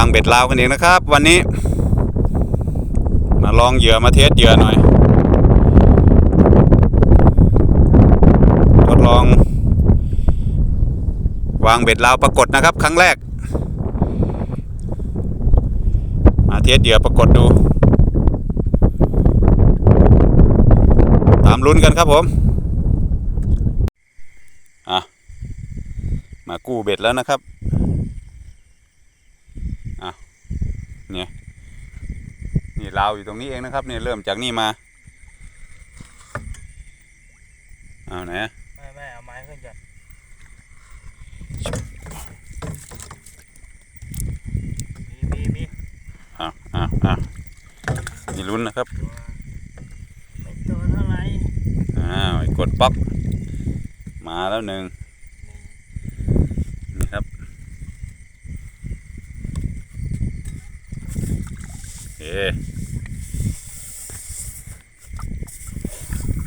างเบ็ดลาวกันเองนะครับ วันนี้ มาลองเหยื่อมาเทสเหยื่อหน่อย ทดลอง วางเบ็ดลาวปรากฏนะครับ ครั้งแรก มาเทสเหยื่อปรากฏดู ตามลุ้นกันครับผมอะมากู้เบ็ดแล้วนะครับ อะ เนี่ย นี่ ลาวอยู่ตรงนี้เองนะครับเนี่ยเริ่มจากนี่มาเอาไหนอะไม่ไม่เอาไม้ขึ้นจ้ะมีมีมีอ้าวอ้าวอ้าวนี่ลุ้นนะครับไม่ตัวเท่าไหร่อ้าวไอ้กดป๊อกมาแล้วหนึ่งนี่ครับเอ๊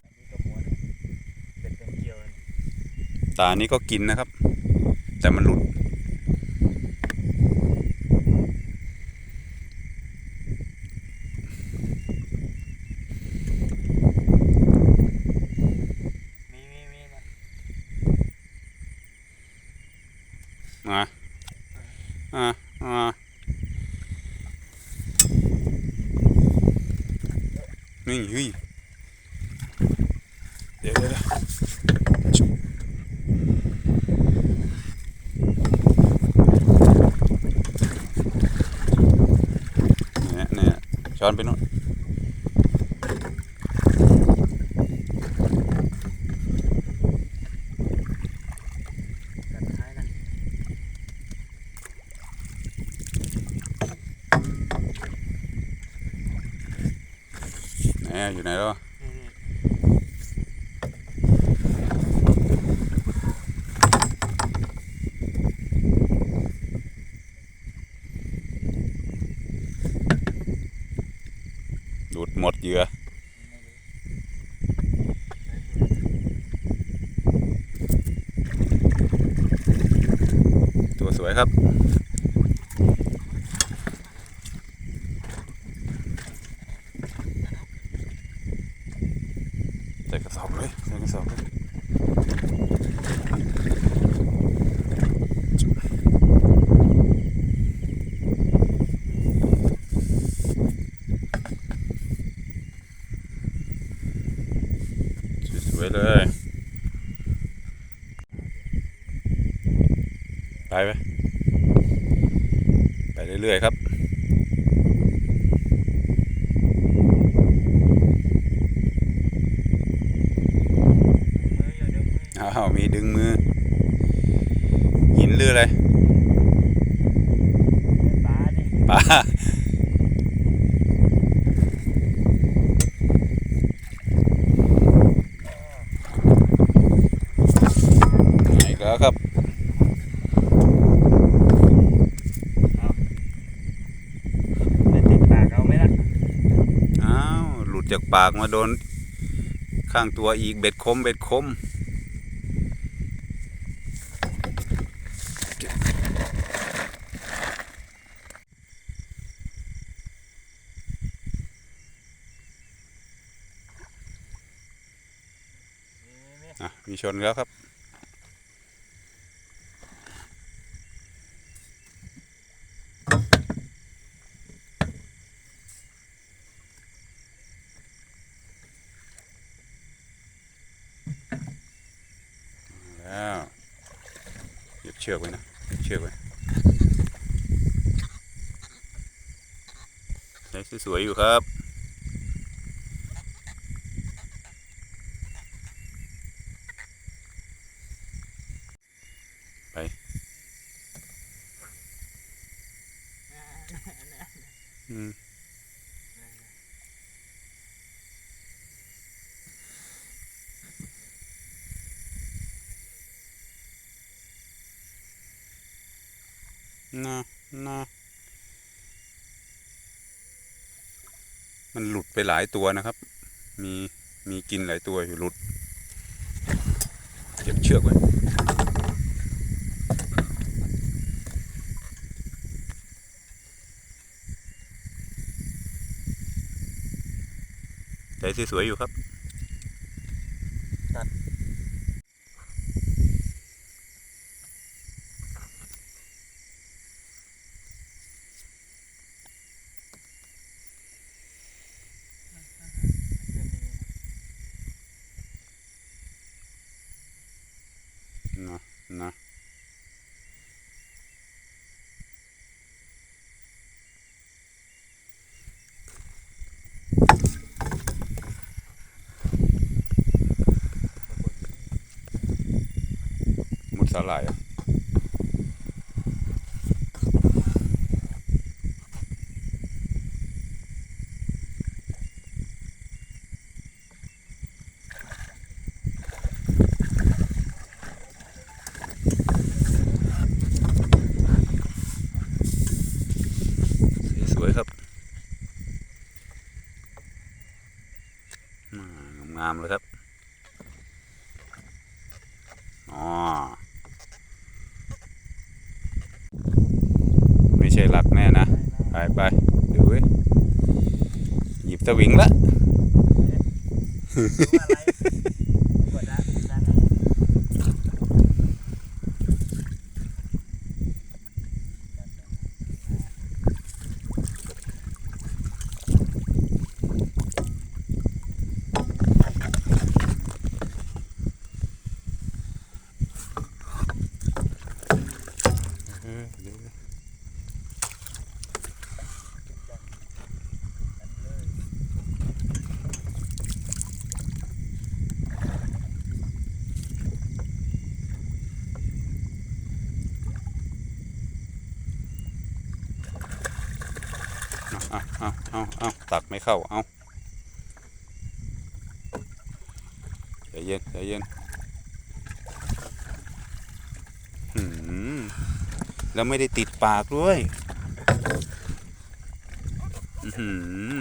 อันนี้ก็ม้วนเป็นเป็นเกลียวเลย ตานี้ก็กินนะครับ แต่มันหลุด มีมีมีนะ มาอ่าอ่านี่เฮ้ยเดี๋ยวเดี๋ยวเดี๋ยวชุบเนี่ยเนี่ยช้อนไปโนู่น กันท้ายนะ ไหนอะอยู่ไหนแล้ววะดูดหมดเหยื่อตัวสวยครับ ใส่กระสอบเลยใส่กระสอบเลยสวยๆเลย ไปไหมไป เรื่อยๆครับ มืออย่าดึงมือ อ้าวมีดึงมือ หินหรืออะไร ปลาดิ ปลาไหนแล้วครับ ไม่ติดปากเอาไหมล่ะ อ้าว หลุด จากปากมาโดนข้างตัวอีกเบ็ดคมเบ็ดคม มีมีมีอะมีชนแล้วครับ แล้ว เชือกไว้นะเหยียบเชือกไว้สวยๆอยู่ครับ นะนะมันหลุดไปหลายตัวนะครับ มีมีกินหลายตัวอยู่หลุด เก็บเชือกไว้ใจสวยๆอยู่ครับ นะนะมุดสลายอะ สวยๆครับอ่า งามๆเลยครับอ๋อไม่ใช่หลักแน่นะ ไปไปๆดูเว้ยหยิบสวิงละ รู้อะไรกดได้ได้ไหม เอาเอาเอาเอาตักไม่เข้า เอาใจเย็นใจเย็นหืมแล้วไม่ได้ติดปากด้วยอื้อหือ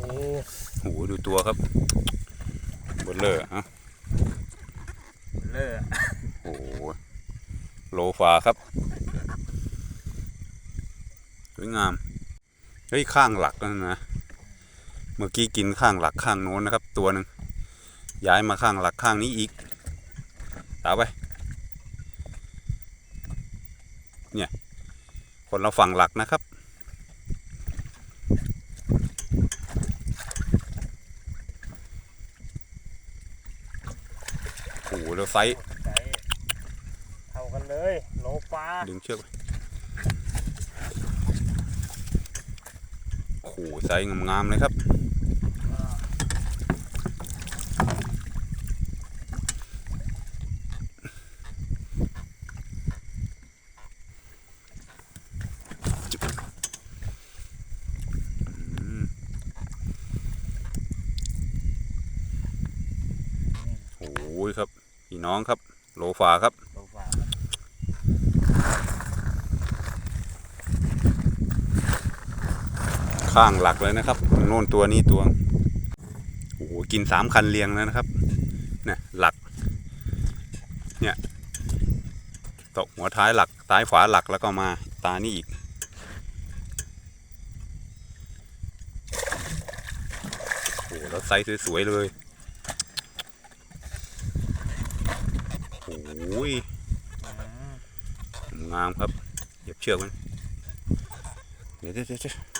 โอ้โหดูตัวครับเบลเลอร์อะเลิกโอ้โหโลฟาครับ สวยงาม เฮ้ยข้างหลักนั่นนะ เมื่อกี้กินข้างหลักข้างโน้นนะครับ ตัวหนึ่งย้ายมาข้างหลักข้างนี้อีกเอาไป เนี่ย คนเราฝั่งหลักนะครับ โอ้โหแล้วไซส์เท่ากันเลย โลฟ้าดึงเชือกไว้ โอ้โหไซส์งามๆเลยครับ โอ้ยครับ พี่น้องครับ โลฟาครับ โลฟ้า ข้างหลักเลยนะครับโน่นตัวนี้ตัวโอ้โหกินสามคันเรียงแล้วนะครับเนี่ยหลัก เนี่ยตกหัวท้ายหลักท้ายขวาหลักแล้วก็มาตานี่อีกโอ้โหแล้วไซส์สวยๆเลยโอ้ยงามครับเหยียบเชือกมันเดี๋ยวเดี๋ยวเดี๋ยวเดี๋ยวจิ๊บ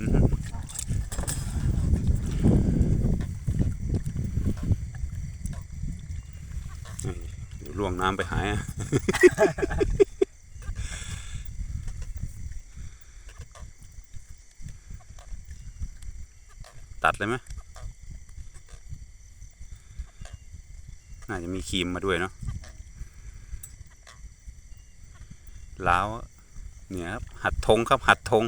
อื้อหือเฮ้ยเดี๋ยวล่วง น้ำไปหายตัดเลยไหมน่าจะมีครีมมาด้วยเนาะล้าวเนี่ยครับ หัดธงครับ หัดธง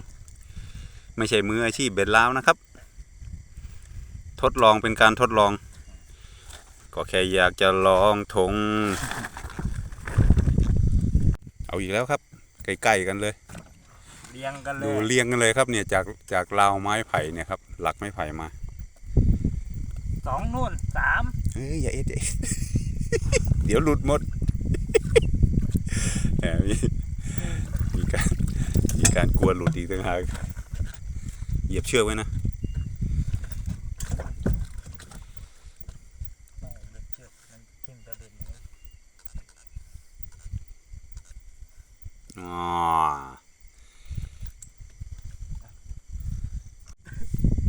ไม่ใช่มืออาชีพเบ็ดล้าวนะครับ ทดลองเป็นการทดลอง ก็แค่อยากจะลองธง เอาอีกแล้วครับ ใกล้ๆกันเลยเรียงกันเลดูยเรียงกันเลยครับเนี่ยจากจากราวไม้ไผ่เนี่ยครับ หลักไม้ไผ่มาสองนู่นสามเฮ้ยอย่าเอ็ดอย่าเอ็ดเดี๋ยวหลุดหมดแหมมีมีการมีการกลัวหลุดอีกต่างหากเหยียบเชือกไว้นะ ไม่เด็กเชือกมันทิ่มกระเด็นเลย อ๋อ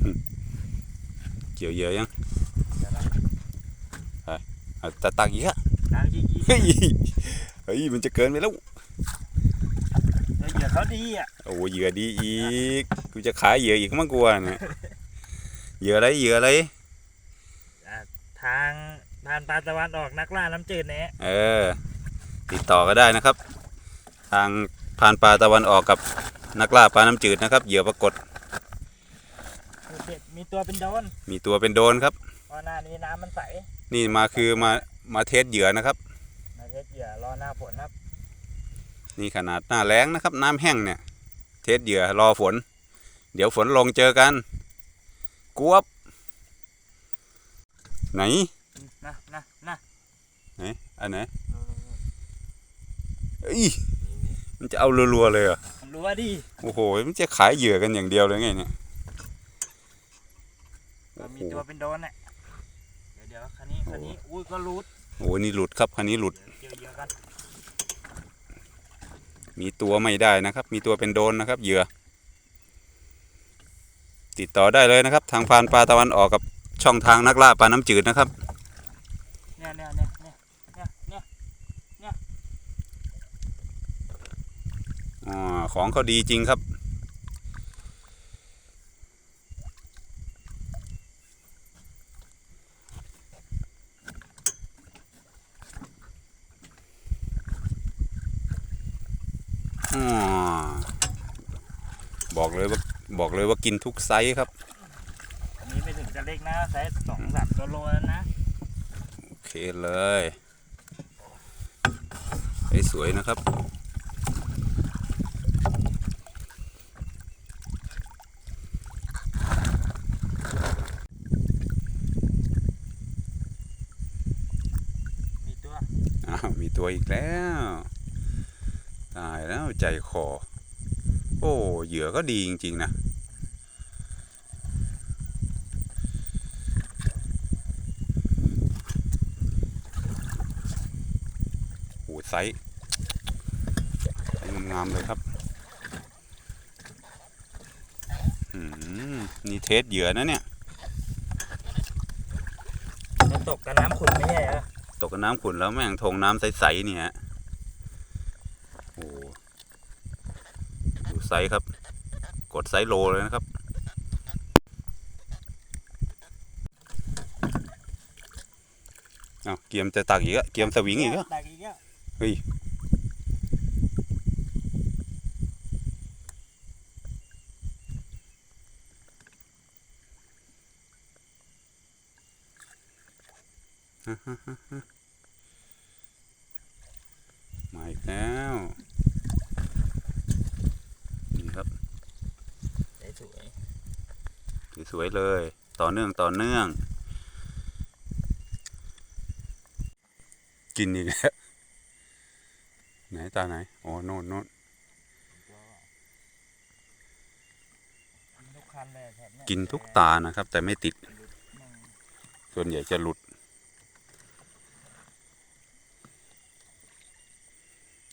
หึ เกี่ยวเหยอะยังเดี๋ยวนะเอาตะตักอีกอะน้ำยี่ยี่เฮ้ยเฮ้ยมันจะเกินไปแล้วแล้วเหยื่อเขาดีอะโอ้เหยื่อดีอีกกูจะขายเหยื่ออีกมั้งกลัวเนี่ยเหยื่ออะไรเหยื่ออะไรอะทางผ่านปลาตะวันออกนักล่าน้ำจืดเนี่ยเออ ติดต่อก็ได้นะครับ ทางพานปลาตะวันออกกับนักล่าปลาน้ำจืดนะครับ เหยื่อปรากฏคือ เด็ดมีตัวเป็นโดนมีตัวเป็นโดนครับเพราะหน้านี้น้ำมันใส นี่มาคือมามาเทสเหยื่อนะครับ มาเทสเหยื่อรอหน้าฝนครับ นี่ขนาดหน้าแล้งนะครับ น้ำแห้งเนี่ย เทสเหยื่อรอฝน เดี๋ยวฝนลงเจอกันกวบไหนนะนะนะไหนอันไหนเอ้ยมันจะเอารัวๆเลยเหรอรู้ว่าดีโอ้โหมันจะขายเหยื่อกันอย่างเดียวเลยไงเนี่ย โอ้มีโหตัวเป็นโดนเนี่ยเดี๋ยวเดี๋ยวคันนี้คันนี้อุ้ยก็รูดโอ้โหนี่หลุดครับคันนี้หลุด เดี๋ยวเกี่ยวเหยื่อกันมีตัวไม่ได้นะครับ มีตัวเป็นโดนนะครับ เหยื่อ ติดต่อได้เลยนะครับ ทางพานปลาตะวันออกกับช่องทางนักล่าปลาน้ำจืดนะครับ เนี่ยเนี่ยเนี่ยเนี่ยเนี่ยเนี่ยอ๋อของเขาดีจริงครับ บอกเลยว่าบอกเลยว่ากินทุกไซส์ครับ อันนี้ไม่ถึงจะเล็กนะไซส์สองสามตัวโลแล้วนะ โอเคเลยไอ้สวยนะครับมีตัว อ้าว มีตัวอีกแล้วตาย แล้วใจคอ โอ้เหยื่อก็ดีจริง ๆ นะ โอ้ไซส์ไซส์งาม ๆ เลยครับอืมนี่เทสเหยื่อนะเนี่ยจะตกกับน้ำขุ่นไม่ใช่เหรอ ตกกับน้ำขุ่นแล้วแม่งทงน้ำใส ๆ เนี่ยฮะโอ้ดูไซ ส์ครับ กดไซโลเลยนะครับ เอาเกียมจะตักอีกอะเกียมสวิงอีกอะตักอีกแล้วเฮ้ย มาอีกแล้ว นี่ครับ สวย สวยๆเลย ต่อเนื่องต่อเนื่อง กินอีกแล้วไหนตาไหนอ๋อโน่นโน่นกินทุกตานะครับ แต่ไม่ติด ส่วนใหญ่จะหลุด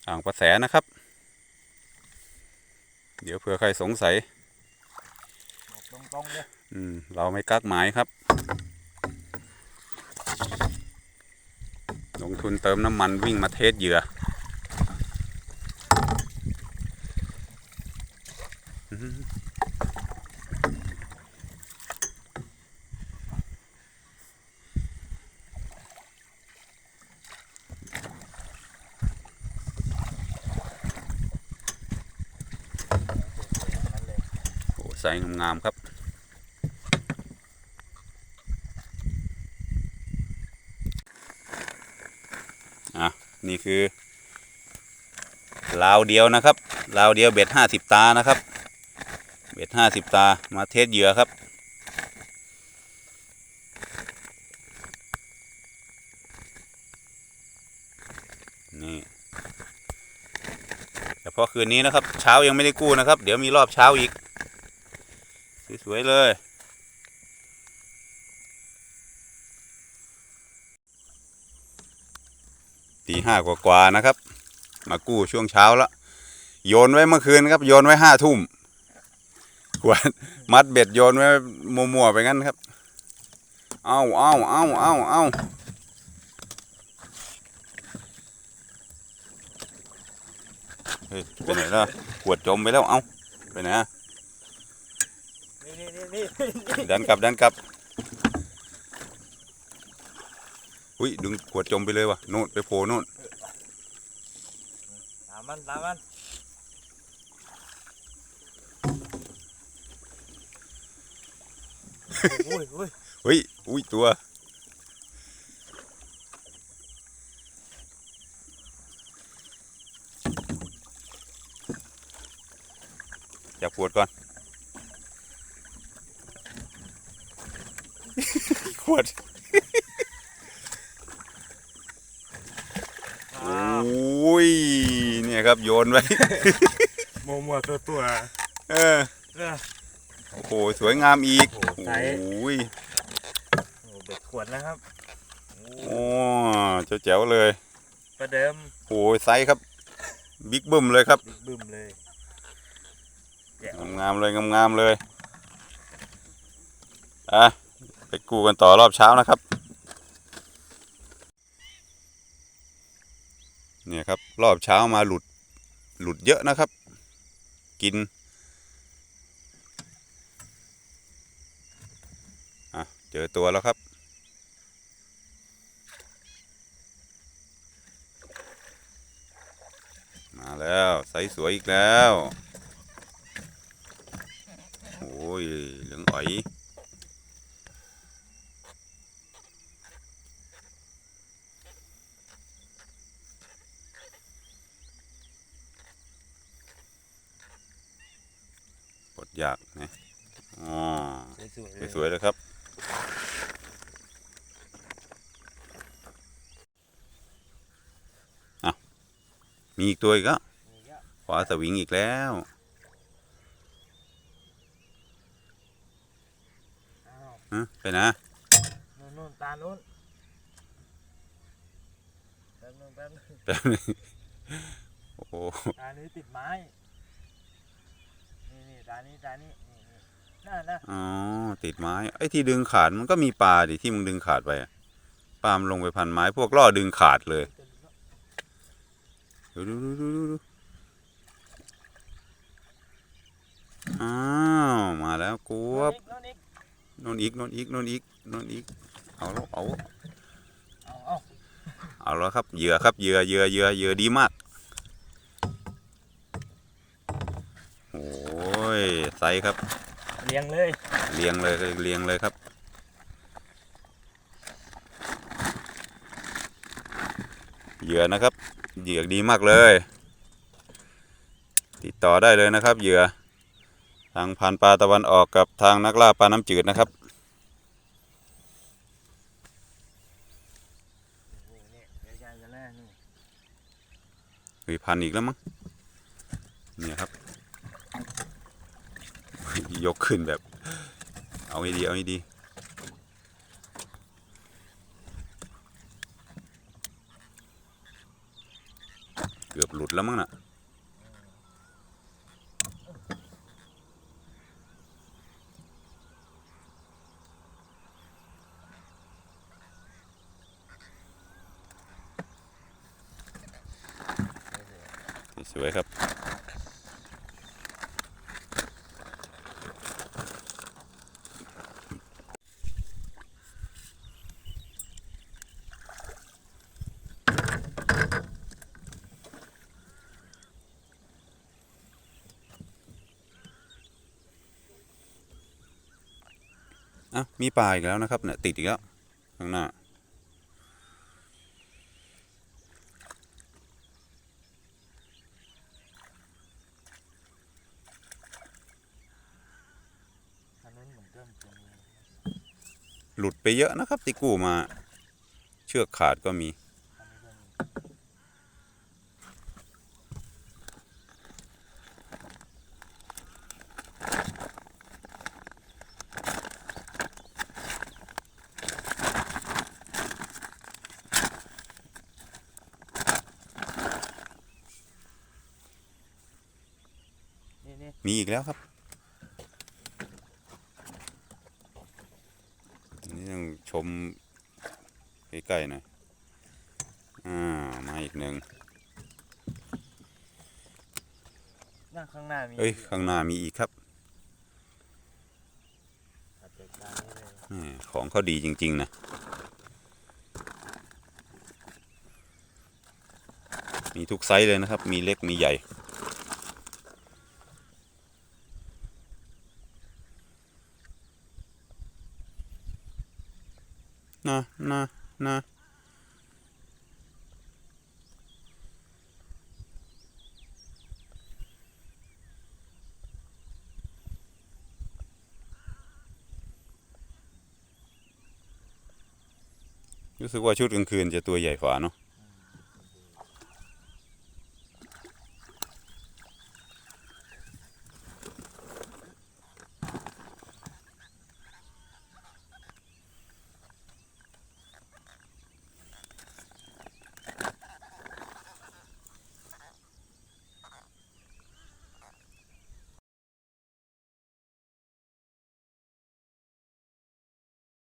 อ่างประแสนะครับ เดี๋ยวเผื่อใครสงสัย บอกตรงๆเลย เราไม่กักหมายครับ ลงทุนเติมน้ำมันวิ่งมาเทสเหยื่ออื้อหือโอ้ใส่งามๆครับ อะ นี่คือลาวเดียวนะครับลาวเดียวเบ็ดห้าสิบตานะครับ เบ็ดห้าสิบตามาเทสเหยื่อครับ นี่ฉพาะคืนนี้นะครับ เช้ายังไม่ได้กู้นะครับ เดี๋ยวมีรอบเช้าอีก สวยๆเลย ห้ากว่าๆนะครับ มากู้ช่วงเช้าแล้วโยนไว้เมื่อคืนครับโยนไว้ห้าทุ่มกวาดมัดเบ็ดโยนไว้มัวๆไปงั้นครับ เอาเอาเอาเอาเอาเฮ้ยไปไหนล่ะขวดจมไปแล้วเอาไปไหนอะนี่นี่นี่นี่ดันกลับดันกลับอุ้ยดึงขวดจมไปเลยวะโน่นไปโผล่โน่นตา มมันตามมันโอ้ยโอ้ยเฮ้ยอุ้ยตัวจับขวดก่อนขวดโอ้ยเนี่ยครับ โยนไว้ มัวมัวตัวตัวเออ เออ โอ้โห สวยงามอีก โอ้โหไซส์โอ้ยโอ้เบ็ดขวดนะครับโอ้โอ้เจ้าแจ๋วเลย ประเดิมโอ้ยไซส์ครับ บิ๊กบึ้มเลยครับ บิ๊กบึ้มเลยแจ๋วงามๆเลยงามๆเลย อะ ไปกู้กันต่อรอบเช้านะครับ เนี่ยครับ รอบเช้ามาหลุด หลุดเยอะนะครับ กินอะเจอตัวแล้วครับ มาแล้วไซส์สวยอีกแล้วโอ้ยเหลืองอ๋อยกดยากนะอ๋อ สวยๆเลย สวยๆเลยครับ อะ มีอีก ตัวอีกแล้วนี่ก็ขวาสวิงอีกแล้วอ้าวฮะไปนะนู่นนู่นตานู่นแป๊บนึงแป๊บนึงแป๊บนึงโอ้โหตานี้ติดไม้ นี่นี่ตานี้ตานี้นี่นี่น่าน่าอ๋อ ติดไม้ ไอ้ที่ดึงขาดมันก็มีปลาดิที่มึงดึงขาดไปอะปลามันลงไปพันไม้พวกล่อดึงขาดเลยดู ดูดูดูดูดูอ้าวมาแล้วกวบนู่นอีกโนนอีกโนนอีกโนนอีกโนนอีกเอาแล้วเอาเอาเอาเอาแล้วครับเหยื่อครับเหยื่อเหยื่อเหยื่อเหยื่อดีมากโอ้ยไซส์ครับเลี้ยงเลยเรียงเลยเรียงเลยครับเหยื่อนะครับ เหยื่อดีมากเลย ติดต่อได้เลยนะครับ เหยื่อ ทางพันปลาตะวันออกกับทางนักล่าปลาน้ำจืดนะครับโอ้โหเนี่ยเดี๋ยวจะจะแล่นี่มีพันอีกแล้วมั้งเนี่ยครับ ยกขึ้นแบบ เอาให้ดี เอาให้ดี เกือบหลุดแล้วมั้งน่ะ อะมีปลาอีกแล้วนะครับเนี่ยติดอีกแล้วข้างหน้าหลุดไปเยอะนะครับที่กู้มา เชือกขาดก็มี มีอีกแล้วครับอันนี่ต้องชมใกล้ๆหน่อยอ่ามาอีกหนึ่งนั่งข้างหน้ามีเอ้ยข้างหน้ามีอีกครับตัดจากตาได้เลยแหมของเขาดีจริง ๆ นะมีทุกไซส์เลยนะครับ มีเล็กมีใหญ่ นะนะนะรู้สึกว่าชุดกลางคืนจะตัวใหญ่ฝาเนาะ